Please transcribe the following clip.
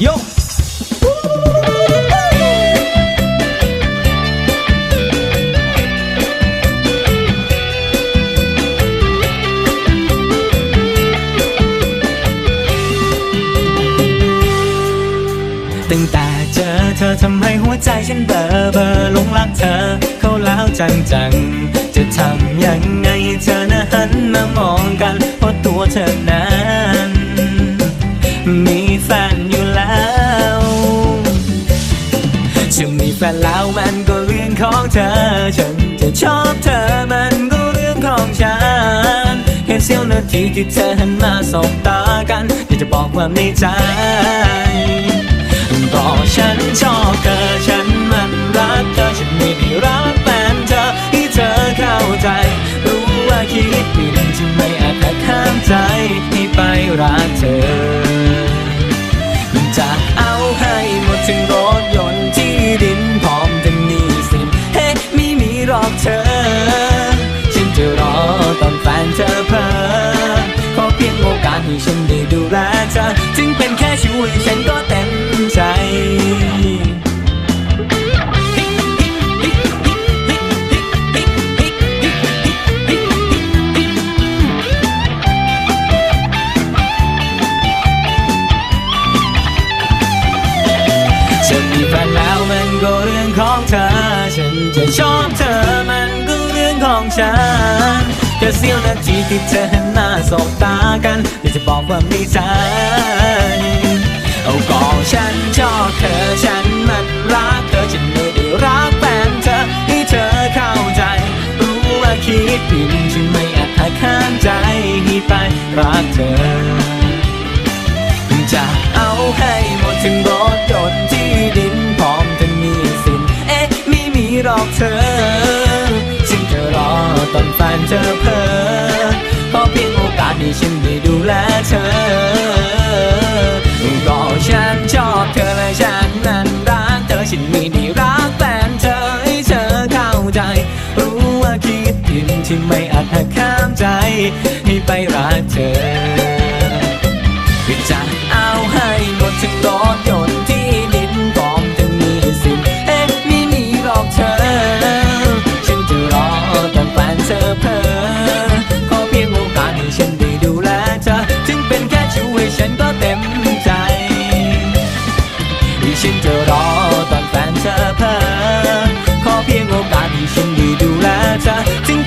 โยตั้งแต่เจอเธอทำให้หัวใจฉันเบอเบอหลงรักเธอ เข้าแล้วจังจังๆจะทำยังไงเธอนะหันมามองกัน เพราะตัวเธอนั้น แฟนแล้วมันก็เรื่องของเธอ ฉันจะชอบเธอมันก็เรื่องของฉันแค่เสี้ยวนาทีที่เธอหันมาสบตากันอยากจะบอกความในใจก็ฉันชอบเธอฉัน ฉันจะรอตอนแฟนเธอเพอขอเพียงโอกาสให้ฉันได้ดูแลเธอ จึงเป็นแค่ช่วยฉัน แค่เสี้ยวนาทีที่เธอหันหน้าสบตากันอยากจะบอกความในใจเอาก็ฉันชอบเธอฉันมันรักเธอฉันไม่ได้รักแฟนเธอให้เธอเข้าใจ รู้ว่าคิดผิดจึงไม่อาจหักข้ามใจให้ไปรักเธอจะเอาให้หมดถึงร ให้ฉันได้ดูแลเธอก็ฉันชอบเธอและฉันนั้นรักเธอฉันม่ด้รักแฟนเธอให้เธอเข้าใจ รู้ว่าคิดผิดที่ไม่อาจหักข้ามใจ ให้ไปรักเธอ ฉันจะรอตอนแฟนเธอเพ้อขอเพียงโอกาสที่ฉันได้ดูแลเธอถึง